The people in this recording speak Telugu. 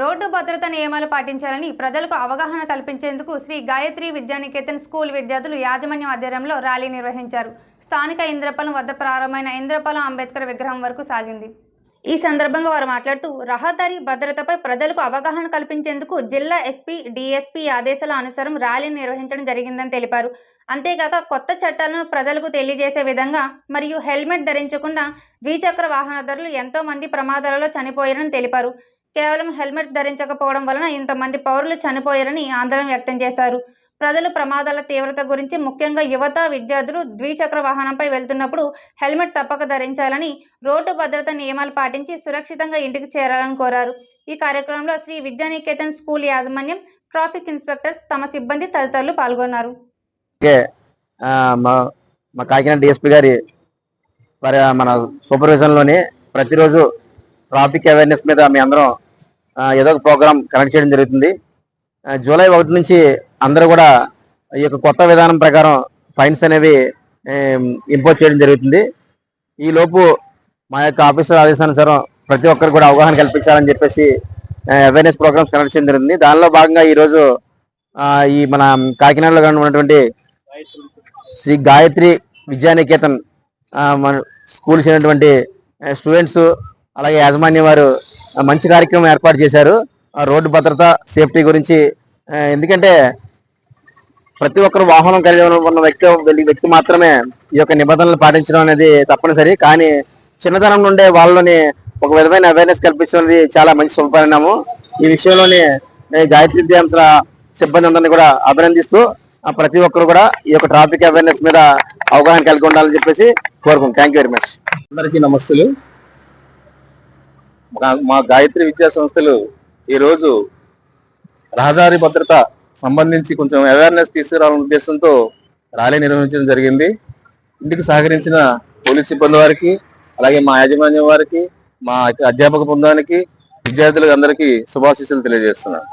రోడ్డు భద్రత నియమాలు పాటించాలని ప్రజలకు అవగాహన కల్పించేందుకు శ్రీ గాయత్రి విద్యానికేతన్ స్కూల్ విద్యార్థులు యాజమాన్యం ఆధ్వర్యంలో ర్యాలీ నిర్వహించారు. స్థానిక ఇంద్రపాలెం వద్ద ప్రారంభమైన ఇంద్రపాలెం అంబేద్కర్ విగ్రహం వరకు సాగింది. ఈ సందర్భంగా వారు మాట్లాడుతూ రహదారి భద్రతపై ప్రజలకు అవగాహన కల్పించేందుకు జిల్లా ఎస్పీ డిఎస్పీ ఆదేశాల అనుసారం ర్యాలీ నిర్వహించడం జరిగిందని తెలిపారు. అంతేకాక కొత్త చట్టాలను ప్రజలకు తెలియజేసే విధంగా మరియు హెల్మెట్ ధరించకుండా ద్విచక్ర వాహనదారులు ఎంతో మంది ప్రమాదాలలో చనిపోయారని తెలిపారు. కేవలం హెల్మెట్ ధరించకపోవడం వలన ఇంతమంది పౌరులు చనిపోయారని ఆందోళన వ్యక్తం చేశారు. ప్రజలు ప్రమాదాల తీవ్రత గురించి ముఖ్యంగా యువత విద్యార్థులు ద్విచక్ర వాహనంపై వెళ్తున్నప్పుడు హెల్మెట్ తప్పక ధరించాలని రోడ్డు భద్రత నియమాలు పాటించి సురక్షితంగా ఇంటికి చేరాలని కోరారు. ఈ కార్యక్రమంలో శ్రీ విద్యానికేతన్ స్కూల్ యాజమాన్యం ట్రాఫిక్ ఇన్స్పెక్టర్స్ తమ సిబ్బంది తదితరులు పాల్గొన్నారు. మా కాకినాడ డిఎస్పీ గారి మన సూపర్విజన్లోని ప్రతిరోజు ట్రాఫిక్ అవేర్నెస్ మీద మీ అందరం ఏదో ఒక ప్రోగ్రాం కనెక్ట్ చేయడం జరుగుతుంది. జూలై ఒకటి నుంచి అందరూ కూడా ఈ యొక్క కొత్త విధానం ప్రకారం ఫైన్స్ అనేవి ఇంపోజ్ చేయడం జరుగుతుంది. ఈలోపు మా యొక్క ఆఫీసర్ ఆదేశానుసారం ప్రతి ఒక్కరు కూడా అవగాహన కల్పించాలని చెప్పేసి అవేర్నెస్ ప్రోగ్రామ్స్ కనెక్ట్ చేయడం జరిగింది దానిలో భాగంగా ఈరోజు ఈ మన కాకినాడలో కానీ ఉన్నటువంటి శ్రీ గాయత్రి విద్యానికేతన్ మన స్కూల్ చేసినటువంటి స్టూడెంట్స్ అలాగే యాజమాన్యం వారు మంచి కార్యక్రమం ఏర్పాటు చేశారు. ఆ, రోడ్డు భద్రత సేఫ్టీ గురించి ఎందుకంటే ప్రతి ఒక్కరు వాహనం కలిగి ఉన్న వ్యక్తి వ్యక్తి మాత్రమే ఈ యొక్క నిబంధనలు పాటించడం అనేది తప్పనిసరి. కానీ చిన్నతనం నుండే వాళ్ళని ఒక విధమైన అవేర్నెస్ కల్పించడం అనేది చాలా మంచి శుభపరిణామం. ఈ విషయంలోనే గాయత్రి ధ్యాంస సిబ్బంది అందరినీ కూడా అభినందిస్తూ ఆ, ప్రతి ఒక్కరు కూడా ఈ యొక్క ట్రాఫిక్ అవేర్నెస్ మీద అవగాహన కలిగి ఉండాలని చెప్పేసి కోరుకుంటాం థ్యాంక్ యూ వెరీ మచ్ అందరికీ నమస్తులు. మా గాయత్రి విద్యా సంస్థలు ఈరోజు రహదారి భద్రత సంబంధించి కొంచెం అవేర్నెస్ తీసుకురావాలనే ఉద్దేశంతో ర్యాలీ నిర్వహించడం జరిగింది. ఇందుకు సహకరించిన పోలీస్ సిబ్బంది వారికి అలాగే మా యాజమాన్యం వారికి మా అధ్యాపక బృందానికి విద్యార్థులకు అందరికీ శుభాశీస్సులు తెలియజేస్తున్నాను.